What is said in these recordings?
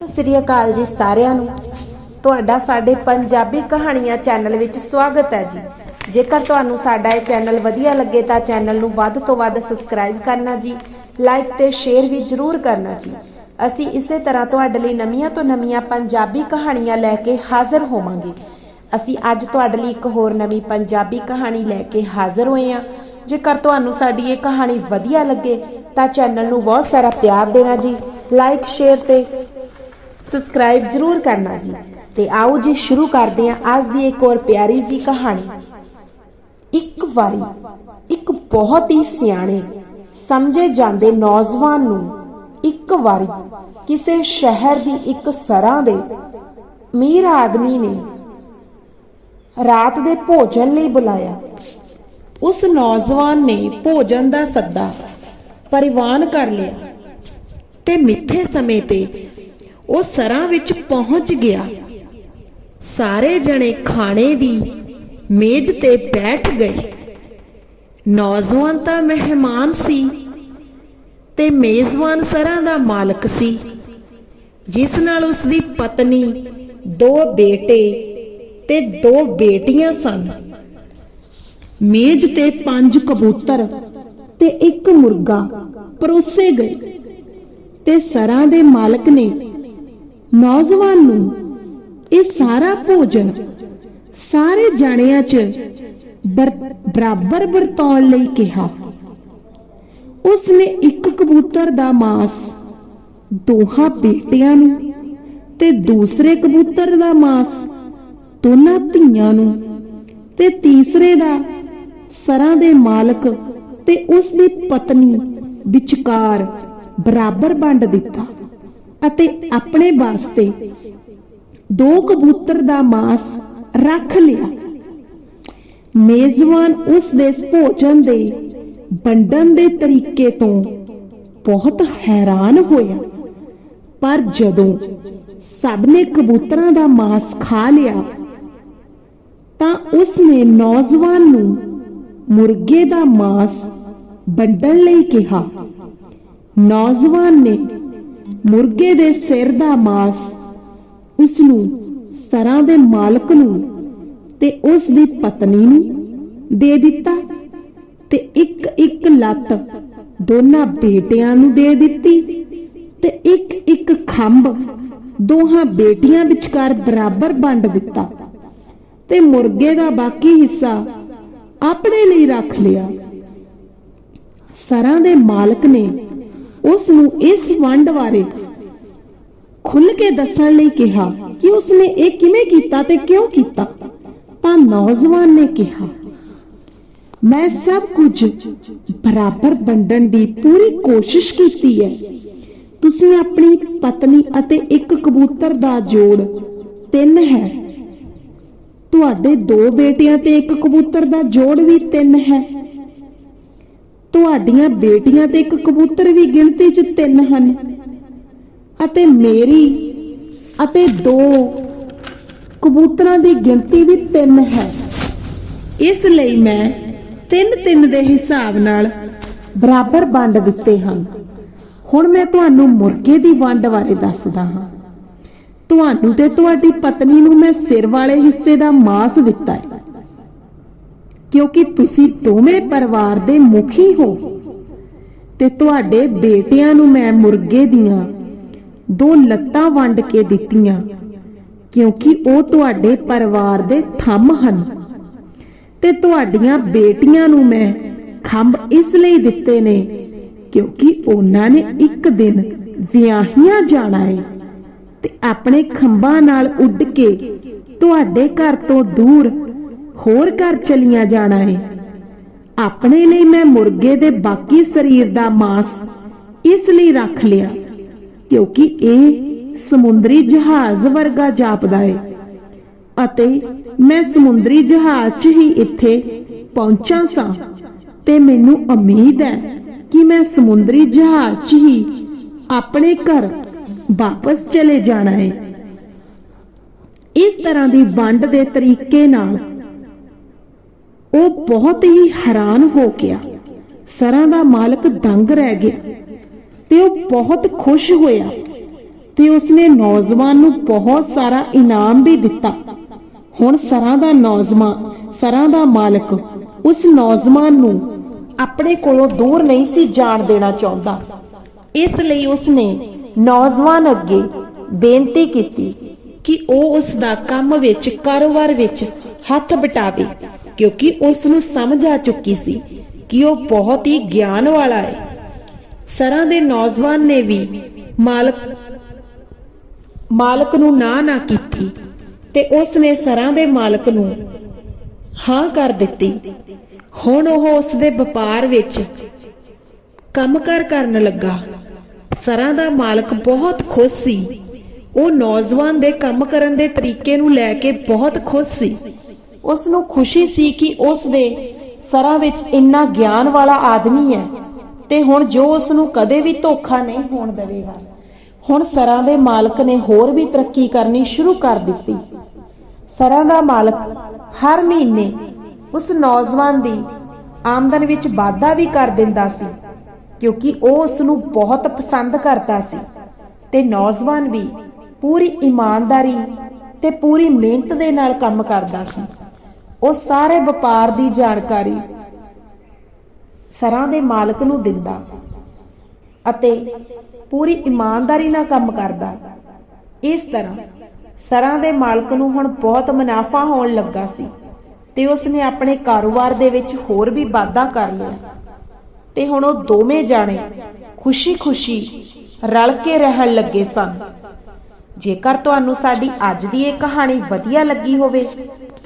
ਸਤਿ ਸ੍ਰੀ ਅਕਾਲ ਜੀ ਸਾਰਿਆਂ ਨੂੰ। ਤੁਹਾਡਾ ਸਾਡੇ ਪੰਜਾਬੀ ਕਹਾਣੀਆਂ ਚੈਨਲ ਵਿੱਚ ਸਵਾਗਤ ਹੈ ਜੀ। ਜੇਕਰ ਤੁਹਾਨੂੰ ਸਾਡਾ ਇਹ ਚੈਨਲ ਵਧੀਆ ਲੱਗੇ ਤਾਂ ਚੈਨਲ ਨੂੰ ਵੱਧ ਤੋਂ ਵੱਧ ਸਬਸਕ੍ਰਾਈਬ ਕਰਨਾ ਜੀ, ਲਾਈਕ ਤੇ ਸ਼ੇਅਰ ਵੀ ਜ਼ਰੂਰ ਕਰਨਾ ਜੀ। ਅਸੀਂ ਇਸੇ ਤਰ੍ਹਾਂ ਤੁਹਾਡੇ ਲਈ ਨਵੀਆਂ ਤੋਂ ਨਵੀਆਂ ਪੰਜਾਬੀ ਕਹਾਣੀਆਂ ਲੈ ਕੇ ਹਾਜ਼ਰ ਹੋਵਾਂਗੇ। ਅਸੀਂ ਅੱਜ ਤੁਹਾਡੇ ਲਈ ਇੱਕ ਹੋਰ ਨਵੀਂ ਪੰਜਾਬੀ ਕਹਾਣੀ ਲੈ ਕੇ ਹਾਜ਼ਰ ਹੋਏ ਹਾਂ। ਜੇਕਰ ਤੁਹਾਨੂੰ ਸਾਡੀ ਇਹ ਕਹਾਣੀ ਵਧੀਆ ਲੱਗੇ ਤਾਂ ਚੈਨਲ ਨੂੰ ਬਹੁਤ ਸਾਰਾ ਪਿਆਰ ਦੇਣਾ ਜੀ। ਲਾਈਕ, ਸ਼ੇਅਰ ਤੇ ਸਬਸਕ੍ਰਾਈਬ ਜ਼ਰੂਰ ਕਰਨਾ ਜੀ ਤੇ ਆਓ ਜੀ ਸ਼ੁਰੂ ਕਰਦੇ ਹਾਂ ਅੱਜ ਦੀ ਇੱਕ ਹੋਰ ਪਿਆਰੀ ਜੀ ਕਹਾਣੀ। ਇੱਕ ਵਾਰੀ ਇੱਕ ਬਹੁਤ ਹੀ ਸਿਆਣੇ ਸਮਝੇ ਜਾਂਦੇ ਨੌਜਵਾਨ ਨੂੰ ਇੱਕ ਵਾਰੀ ਕਿਸੇ ਸ਼ਹਿਰ ਦੀ ਇੱਕ ਸਰਾਂ ਦੇ ਅਮੀਰ ਆਦਮੀ ਨੇ ਰਾਤ ਦੇ ਭੋਜਨ ਲਈ ਬੁਲਾਇਆ। ਉਸ ਨੌਜਵਾਨ ਨੇ ਭੋਜਨ ਦਾ ਸੱਦਾ ਪਰਿਵਾਨ ਕਰ ਲਿਆ ਤੇ ਮਿੱਥੇ ਸਮੇਂ ਤੇ ਉਹ ਸਰਾਂ ਵਿੱਚ ਪਹੁੰਚ ਗਿਆ। ਸਾਰੇ ਜਣੇ ਖਾਣੇ ਦੀ ਮੇਜ਼ ਤੇ ਬੈਠ ਗਏ। ਨੌਜਵਾਨ ਤਾਂ ਮਹਿਮਾਨ ਸੀ ਤੇ ਮੇਜ਼ਬਾਨ ਸਰਾਂ ਦਾ ਮਾਲਕ ਸੀ, ਜਿਸ ਨਾਲ ਉਸ ਦੀ ਪਤਨੀ, ਦੋ ਬੇਟੇ ਤੇ ਦੋ ਬੇਟੀਆਂ ਸਨ। ਮੇਜ਼ ਤੇ ਪੰਜ ਕਬੂਤਰ ਤੇ ਇੱਕ ਮੁਰਗਾ ਪਰੋਸੇ ਗਏ ਤੇ ਸਰਾਂ ਦੇ ਮਾਲਕ ਨੇ ਨੌਜਵਾਨ ਨੂੰ ਇਹ ਸਾਰਾ ਭੋਜਨ ਸਾਰੇ ਜਾਣਿਆਂ 'ਚ ਬਰਾਬਰ ਵਰਤਾਉਣ ਲਈ ਕਿਹਾ। ਉਸ ਨੇ ਇੱਕ ਕਬੂਤਰ ਦਾ ਮਾਸ ਦੋਹਾਂ ਬੇਟਿਆਂ ਨੂੰ ਤੇ ਦੂਸਰੇ ਕਬੂਤਰ ਦਾ ਮਾਸ ਦੋਨਾਂ ਧੀਆਂ ਨੂੰ ਤੇ ਤੀਸਰੇ ਦਾ ਸਰਾਂ ਦੇ ਮਾਲਕ ਤੇ ਉਸ ਦੀ ਪਤਨੀ ਵਿਚਕਾਰ ਬਰਾਬਰ ਵੰਡ ਦਿੱਤਾ। ਅਤੇ ਆਪਣੇ ਵਾਸਤੇ ਦੋ ਕਬੂਤਰ ਦਾ ਮਾਸ ਰੱਖ ਲਿਆ। ਮੇਜ਼ਬਾਨ ਉਸ ਦੇ ਭੋਜਨ ਦੇ ਵੰਡਣ ਦੇ ਤਰੀਕੇ ਤੋਂ ਬਹੁਤ ਹੈਰਾਨ ਹੋਇਆ। ਪਰ ਜਦੋਂ ਸਭ ਨੇ ਕਬੂਤਰਾਂ ਦਾ ਮਾਸ ਖਾ ਲਿਆ, ਤਾਂ ਉਸ ਨੇ ਨੌਜਵਾਨ ਨੂੰ ਮੁਰਗੇ ਦਾ ਮਾਸ ਵੰਡਣ ਲਈ ਕਿਹਾ। ਨੌਜਵਾਨ ਨੇ ਮੁਰਗੇ ਦੇ ਸਿਰ ਦਾ ਮਾਸ ਉਸ ਨੂੰ ਸਰਾਂ ਦੇ ਮਾਲਕ ਨੂੰ ਤੇ ਉਸ ਦੀ ਪਤਨੀ ਨੂੰ ਦੇ ਦਿੱਤਾ ਤੇ ਇੱਕ ਇੱਕ ਲੱਤ ਦੋਨਾਂ ਬੇਟਿਆਂ ਨੂੰ ਦੇ ਦਿੱਤੀ ਤੇ ਇੱਕ ਇੱਕ ਖੰਭ ਦੋਹਾਂ ਬੇਟੀਆਂ ਵਿਚਕਾਰ ਬਰਾਬਰ ਵੰਡ ਦਿੱਤਾ ਤੇ ਮੁਰਗੇ ਦਾ ਬਾਕੀ ਹਿੱਸਾ ਆਪਣੇ ਲਈ ਰੱਖ ਲਿਆ। ਸਰਾਂ ਦੇ ਮਾਲਕ ਨੇ ਉਸ ਨੂੰ ਇਸ ਵੰਡ ਬਾਰੇ ਖੁੱਲ ਕੇ ਦੱਸਣ ਲਈ ਕਿਹਾ ਕਿ ਉਸਨੇ ਇਹ ਕਿਵੇਂ ਕੀਤਾ ਤੇ ਕਿਉਂ ਕੀਤਾ, ਤਾਂ ਨੌਜਵਾਨ ਨੇ ਕਿਹਾ, ਮੈਂ ਸਭ ਕੁਝ ਬਰਾਬਰ ਵੰਡਣ ਦੀ ਪੂਰੀ ਕੋਸ਼ਿਸ਼ ਕੀਤੀ ਹੈ। ਤੁਸੀਂ ਆਪਣੀ ਪਤਨੀ ਅਤੇ ਇੱਕ ਕਬੂਤਰ ਦਾ ਜੋੜ ਤਿੰਨ ਹੈ। ਤੁਹਾਡੇ ਦੋ ਬੇਟੀਆਂ ਤੇ ਇੱਕ ਕਬੂਤਰ ਦਾ ਜੋੜ ਵੀ ਤਿੰਨ ਹੈ। ਤੁਹਾਡੀਆਂ ਬੇਟੀਆਂ ਤੇ ਇੱਕ ਕਬੂਤਰ ਵੀ ਗਿਣਤੀ 'ਚ ਤਿੰਨ ਹਨ। ਅਤੇ ਮੇਰੀ ਅਤੇ ਦੋ ਕਬੂਤਰਾਂ ਦੀ ਗਿਣਤੀ ਵੀ ਤਿੰਨ ਹੈ। ਇਸ ਲਈ ਮੈਂ ਤਿੰਨ ਤਿੰਨ ਦੇ ਹਿਸਾਬ ਨਾਲ ਬਰਾਬਰ ਵੰਡ ਦਿੱਤੇ ਹਨ। ਹੁਣ ਮੈਂ ਤੁਹਾਨੂੰ ਮੁਰਗੇ ਦੀ ਵੰਡ ਬਾਰੇ ਦੱਸਦਾ ਹਾਂ। ਤੁਹਾਨੂੰ ਤੇ ਤੁਹਾਡੀ ਪਤਨੀ ਨੂੰ ਮੈਂ ਸਿਰ ਵਾਲੇ ਹਿੱਸੇ ਦਾ ਮਾਸ ਦਿੱਤਾ ਹੈ। ਕਿਉਂਕਿ ਤੁਸੀਂ ਦੋਵੇਂ ਪਰਿਵਾਰ ਦੇ ਮੁਖੀ ਹੋ ਤੇ ਤੁਹਾਡੇ ਬੇਟਿਆਂ ਨੂੰ ਮੈਂ ਮੁਰਗੇ ਦੀਆਂ ਦੋ ਲੱਤਾਂ ਵੰਡ ਕੇ ਦਿੱਤੀਆਂ, ਕਿਉਂਕਿ ਉਹ ਤੁਹਾਡੇ ਪਰਿਵਾਰ ਦੇ ਥੰਮ ਹਨ ਤੇ ਤੁਹਾਡੀਆਂ ਬੇਟੀਆਂ ਨੂੰ ਮੈਂ ਖੰਭ ਇਸ ਲਈ ਦਿੱਤੇ ਨੇ ਕਿਉਂਕਿ ਉਹਨਾਂ ਨੇ ਇੱਕ ਦਿਨ ਵਿਆਹੀਆਂ ਜਾਣਾ ਹੈ ਤੇ ਆਪਣੇ ਖੰਭਾਂ ਨਾਲ ਉੱਡ ਕੇ ਤੁਹਾਡੇ ਘਰ ਤੋਂ ਦੂਰ ਹੋਰ ਘਰ ਚਲੀਆਂ ਜਾਣਾ ਹੈ। ਆਪਣੇ ਲਈ ਮੈਂ ਮੁਰਗੇ ਦੇ ਬਾਕੀ ਸਰੀਰ ਦਾ ਮਾंस ਇਸ ਲਈ ਰੱਖ ਲਿਆ, ਕਿਉਂਕਿ ਇਹ ਸਮੁੰਦਰੀ ਜਹਾਜ਼ ਵਰਗਾ ਜਾਪਦਾ ਹੈ ਅਤੇ ਮੈਂ ਸਮੁੰਦਰੀ ਜਹਾਜ਼ 'ਚ ਹੀ ਇੱਥੇ ਪਹੁੰਚਾਂ ਸਾਂ ਤੇ ਮੈਨੂੰ ਉਮੀਦ ਹੈ ਕਿ ਮੈਂ ਸਮੁੰਦਰੀ ਜਹਾਜ਼ 'ਚ ਹੀ ਆਪਣੇ ਘਰ ਵਾਪਸ ਚਲੇ ਜਾਣਾ ਹੈ। ਇਸ ਤਰ੍ਹਾਂ ਦੀ ਵੰਡ ਦੇ ਤਰੀਕੇ ਨਾਲ ਉਹ ਬਹੁਤ ਹੀ ਹੈਰਾਨ ਹੋ ਗਿਆ। ਸਰਾਂ ਦਾ ਮਾਲਕ ਦੰਗ ਰਹਿ ਗਿਆ ਤੇ ਉਹ ਬਹੁਤ ਖੁਸ਼ ਹੋਇਆ ਤੇ ਉਸਨੇ ਨੌਜਵਾਨ ਨੂੰ ਬਹੁਤ ਸਾਰਾ ਇਨਾਮ ਵੀ ਦਿੱਤਾ। ਹੁਣ ਸਰਾਂ ਦਾ ਨੌਜਵਾਨ, ਸਰਾਂ ਦਾ ਮਾਲਕ ਉਸ ਨੌਜਵਾਨ ਨੂੰ ਆਪਣੇ ਕੋਲੋਂ ਦੂਰ ਨਹੀਂ ਸੀ ਜਾਣ ਦੇਣਾ ਚਾਹੁੰਦਾ। ਇਸ ਲਈ ਉਸਨੇ ਨੌਜਵਾਨ ਅੱਗੇ ਬੇਨਤੀ ਕੀਤੀ ਕਿ ਉਹ ਉਸ ਦਾ ਕੰਮ ਵਿੱਚ ਕਾਰੋਬਾਰ ਵਿੱਚ ਹੱਥ ਬਟਾਵੇ। ਕਿਉਂਕਿ ਉਸ ਨੂੰ ਸਮਝ ਆ ਚੁੱਕੀ ਸੀ ਕਿ ਉਹ ਬਹੁਤ ਹੀ ਗਿਆਨ ਵਾਲਾ ਹੈ। ਸਰਾਂ ਦੇ ਨੌਜਵਾਨ ਨੇ ਵੀ ਮਾਲਕ ਮਾਲਕ ਨੂੰ ਨਾ ਨਾ ਕੀਤੀ ਤੇ ਉਸ ਨੇ ਸਰਾਂ ਦੇ ਮਾਲਕ ਨੂੰ ਹਾਂ ਕਰ ਦਿੱਤੀ। ਹੁਣ ਉਹ ਉਸ ਦੇ ਵਪਾਰ ਵਿੱਚ ਕੰਮਕਾਰ ਕਰਨ ਲੱਗਾ। ਸਰਾਂ ਦਾ ਮਾਲਕ ਬਹੁਤ ਖੁਸ਼ ਸੀ। ਉਹ ਨੌਜਵਾਨ ਦੇ ਕੰਮ ਕਰਨ ਦੇ ਤਰੀਕੇ ਨੂੰ ਲੈ ਕੇ ਬਹੁਤ ਖੁਸ਼ ਸੀ। ਉਸ ਨੂੰ ਖੁਸ਼ੀ ਸੀ ਕਿ ਉਸ ਦੇ ਸਰਾਂ ਵਿੱਚ ਇੰਨਾ ਗਿਆਨ ਵਾਲਾ ਆਦਮੀ ਹੈ ਤੇ ਹੁਣ ਜੋ ਉਸ ਨੂੰ ਕਦੇ ਵੀ ਧੋਖਾ ਨਹੀਂ ਹੋਣ ਦੇਵੇਗਾ, ਹੁਣ ਸਰਾਂ ਦੇ ਮਾਲਕ ਨੇ ਹੋਰ ਵੀ ਤਰੱਕੀ ਕਰਨੀ ਸ਼ੁਰੂ ਕਰ ਦਿੱਤੀ। ਸਰਾਂ ਦਾ ਮਾਲਕ ਹਰ ਮਹੀਨੇ ਉਸ ਨੌਜਵਾਨ ਦੀ ਆਮਦਨ ਵਿੱਚ ਵਾਧਾ ਵੀ ਕਰ ਦਿੰਦਾ ਸੀ, ਕਿਉਂਕਿ ਉਹ ਉਸ ਨੂੰ ਬਹੁਤ ਪਸੰਦ ਕਰਦਾ ਸੀ ਤੇ ਨੌਜਵਾਨ ਵੀ ਪੂਰੀ ਇਮਾਨਦਾਰੀ ਤੇ ਪੂਰੀ ਮਿਹਨਤ ਦੇ ਨਾਲ ਕੰਮ ਕਰਦਾ ਸੀ। ਉਹ ਸਾਰੇ ਵਪਾਰ ਦੀ ਜਾਣਕਾਰੀ ਸਰਾਂ ਦੇ ਮਾਲਕ ਨੂੰ ਦਿੰਦਾ ਅਤੇ ਪੂਰੀ ਇਮਾਨਦਾਰੀ ਨਾਲ ਕੰਮ ਕਰਦਾ। ਇਸ ਤਰ੍ਹਾਂ ਸਰਾਂ ਦੇ ਮਾਲਕ ਨੂੰ ਹੁਣ ਬਹੁਤ ਮੁਨਾਫਾ ਹੋਣ ਲੱਗਾ ਸੀ ਤੇ ਉਸਨੇ ਆਪਣੇ ਕਾਰੋਬਾਰ ਦੇ ਵਿੱਚ ਹੋਰ ਵੀ ਵਾਧਾ ਕਰ ਲਿਆ। ਤੇ ਹੁਣ ਉਹ ਦੋਵੇਂ ਜਾਣੇ ਖੁਸ਼ੀ-ਖੁਸ਼ੀ ਰਲ ਕੇ ਰਹਿਣ ਲੱਗੇ ਸਨ। ਜੇਕਰ ਤੁਹਾਨੂੰ ਸਾਡੀ ਅੱਜ ਦੀ ਇਹ ਕਹਾਣੀ ਵਧੀਆ ਲੱਗੀ ਹੋਵੇ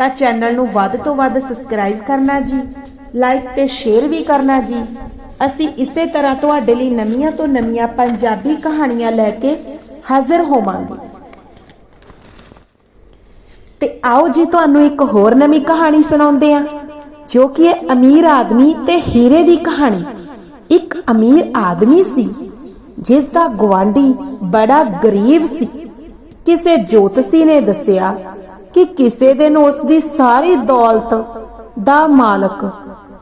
ਤਾਂ ਚੈਨਲ ਨੂੰ ਵੱਧ ਤੋਂ ਵੱਧ ਸਬਸਕ੍ਰਾਈਬ ਕਰਨਾ ਜੀ ਲਾਈਕ ਤੇ ਸ਼ੇਅਰ ਵੀ ਕਰਨਾ ਜੀ। ਅਸੀਂ ਇਸੇ ਤਰ੍ਹਾਂ ਤੁਹਾਡੇ ਲਈ ਨਵੀਆਂ ਤੋਂ ਨਵੀਆਂ ਪੰਜਾਬੀ ਕਹਾਣੀਆਂ ਲੈ ਕੇ ਹਾਜ਼ਰ ਹੋਵਾਂਗੇ। ਤੇ ਆਓ ਜੀ, ਤੁਹਾਨੂੰ ਇੱਕ ਹੋਰ ਨਵੀਂ ਕਹਾਣੀ ਸੁਣਾਉਂਦੇ ਆ ਜੋ ਕਿ ਹੈ ਅਮੀਰ ਆਦਮੀ ਤੇ ਹੀਰੇ ਦੀ ਕਹਾਣੀ। ਇੱਕ ਅਮੀਰ ਆਦਮੀ ਸੀ ਜਿਸ ਦਾ ਗਵਾਂਢੀ ਬੜਾ ਗਰੀਬ ਸੀ। ਕਿਸੇ ਜੋਤਸੀ ਨੇ ਦੱਸਿਆ ਕਿ ਕਿਸੇ ਦਿਨ ਉਸ ਦੀ ਸਾਰੀ ਦੌਲਤ ਦਾ ਮਾਲਕ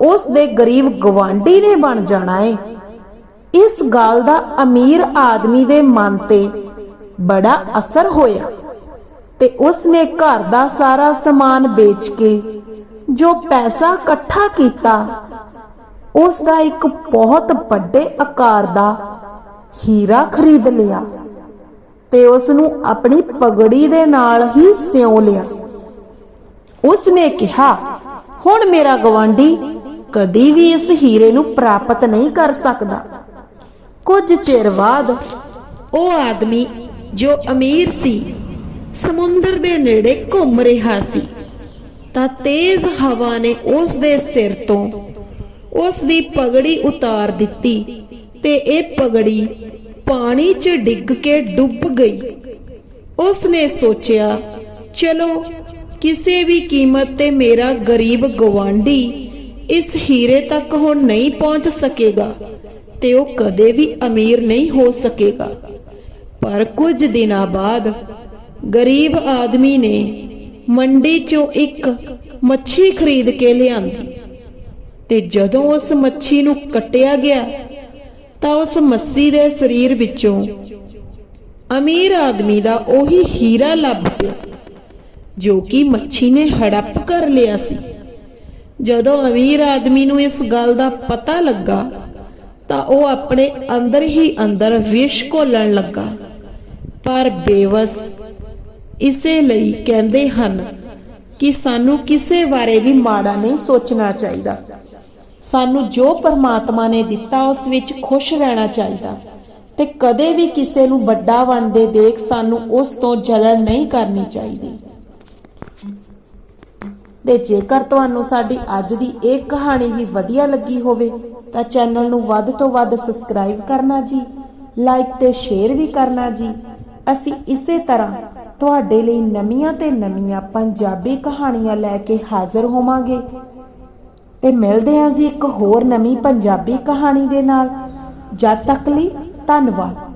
ਉਸ ਦੇ ਗਰੀਬ ਗਵਾਂਢੀ ਨੇ ਬਣ ਜਾਣਾ ਏ। ਇਸ ਗੱਲ ਦਾ ਅਮੀਰ ਆਦਮੀ ਦੇ ਮਨ ਤੇ ਬੜਾ ਅਸਰ ਹੋਇਆ ਤੇ ਉਸ ਨੇ ਘਰ ਦਾ ਸਾਰਾ ਸਮਾਨ ਵੇਚ ਕੇ ਜੋ ਪੈਸਾ ਇਕੱਠਾ ਕੀਤਾ ਉਸ ਦਾ ਇੱਕ ਬਹੁਤ ਵੱਡੇ ਆਕਾਰ ਦਾ ਹੀਰਾ ਖਰੀਦ ਲਿਆ। ਤੇ ਉਸ ਨੂੰ ਆਪਣੀ ਪਗੜੀ ਦੇ ਨਾਲ ਹੀ ਸਿਉ ਲਿਆ। ਉਸ ਨੇ ਕਿਹਾ, ਹੁਣ ਮੇਰਾ ਗਵਾਂਢੀ ਕਦੀ ਵੀ ਇਸ ਹੀਰੇ ਨੂੰ ਪ੍ਰਾਪਤ ਨਹੀਂ ਕਰ ਸਕਦਾ। ਕੁਝ ਚਿਰ ਬਾਅਦ ਉਹ ਆਦਮੀ ਜੋ ਅਮੀਰ ਸੀ, ਸਮੁੰਦਰ ਦੇ ਨੇੜੇ ਘੁੰਮ ਰਿਹਾ ਸੀ, ਤਾਂ ਤੇਜ਼ ਹਵਾ ਨੇ ਉਸ ਦੇ ਸਿਰ ਤੋਂ ਉਸ ਦੀ ਪਗੜੀ ਉਤਾਰ ਦਿੱਤੀ ਤੇ ਇਹ ਪਗੜੀ ਪਾਣੀ 'ਚ ਡਿੱਗ ਕੇ ਡੁੱਬ ਗਈ। ਉਸ ਨੇ ਸੋਚਿਆ, ਚਲੋ, ਕਿਸੇ ਵੀ ਕੀਮਤ ਤੇ ਮੇਰਾ ਗਰੀਬ ਗਵਾਂਢੀ ਇਸ ਹੀਰੇ ਤੱਕ ਹੁਣ ਨਹੀਂ ਪਹੁੰਚ ਸਕੇਗਾ ਤੇ ਉਹ ਕਦੇ ਵੀ ਅਮੀਰ ਨਹੀਂ ਹੋ ਸਕੇਗਾ। ਪਰ ਕੁਝ ਦਿਨਾਂ ਬਾਅਦ ਗਰੀਬ ਆਦਮੀ ਨੇ ਮੰਡੀ 'ਚੋਂ ਇੱਕ ਮੱਛੀ ਖਰੀਦ ਕੇ ਲਿਆਂਦੀ ਤੇ ਜਦੋਂ ਉਸ ਮੱਛੀ ਨੂੰ ਕੱਟਿਆ ਗਿਆ ਤਾਂ ਉਸ ਮੱਛੀ ਦੇ ਸਰੀਰ ਵਿੱਚੋਂ ਅਮੀਰ ਆਦਮੀ ਦਾ ਉਹੀ ਹੀਰਾ ਲੱਭ ਪਿਆ ਜੋ ਕਿ ਮੱਛੀ ਨੇ ਹੜੱਪ ਕਰ ਲਿਆ ਸੀ। ਜਦੋਂ ਅਮੀਰ ਆਦਮੀ ਨੂੰ ਇਸ ਗੱਲ ਦਾ ਪਤਾ ਲੱਗਾ, ਤਾਂ ਉਹ ਆਪਣੇ ਅੰਦਰ ਹੀ ਅੰਦਰ ਵਿਸ਼ ਘੋਲਣ ਲੱਗਾ। ਪਰ ਬੇਵਸ ਇਸੇ ਲਈ ਕਹਿੰਦੇ ਹਨ ਕਿ ਸਾਨੂੰ ਕਿਸੇ ਬਾਰੇ ਵੀ ਮਾੜਾ ਨਹੀਂ ਸੋਚਣਾ ਚਾਹੀਦਾ। ਸਾਨੂੰ ਜੋ ਪਰਮਾਤਮਾ ਨੇ ਦਿੱਤਾ, ਉਸ ਵਿੱਚ ਖੁਸ਼ ਰਹਿਣਾ ਚਾਹੀਦਾ। ਤੇ ਕਦੇ ਵੀ ਕਿਸੇ ਨੂੰ ਵੱਡਾ ਬਣਦੇ ਦੇਖ ਸਾਨੂੰ ਉਸ ਤੋਂ ਜਲਨ ਨਹੀਂ ਕਰਨੀ ਚਾਹੀਦੀ। ਤੇ ਜੇਕਰ ਤੁਹਾਨੂੰ ਸਾਡੀ ਅੱਜ ਦੀ ਇਹ ਕਹਾਣੀ ਵੀ ਵਧੀਆ ਲੱਗੀ ਹੋਵੇ, ਤਾਂ ਚੈਨਲ ਨੂੰ ਵੱਧ ਤੋਂ ਵੱਧ ਸਬਸਕ੍ਰਾਈਬ ਕਰਨਾ ਜੀ, ਲਾਈਕ ਤੇ ਸ਼ੇਅਰ ਵੀ ਕਰਨਾ ਜੀ। ਅਸੀਂ ਇਸੇ ਤਰ੍ਹਾਂ ਤੁਹਾਡੇ ਲਈ ਨਵੀਆਂ ਤੇ ਨਵੀਆਂ ਪੰਜਾਬੀ ਕਹਾਣੀਆਂ ਲੈ ਕੇ ਹਾਜ਼ਰ ਹੋਵਾਂਗੇ। ਤੇ ਮਿਲਦੇ ਹਾਂ ਜੀ ਇੱਕ ਹੋਰ ਨਵੀਂ ਪੰਜਾਬੀ ਕਹਾਣੀ ਦੇ ਨਾਲ। ਜਦ ਤੱਕ ਲਈ ਧੰਨਵਾਦ।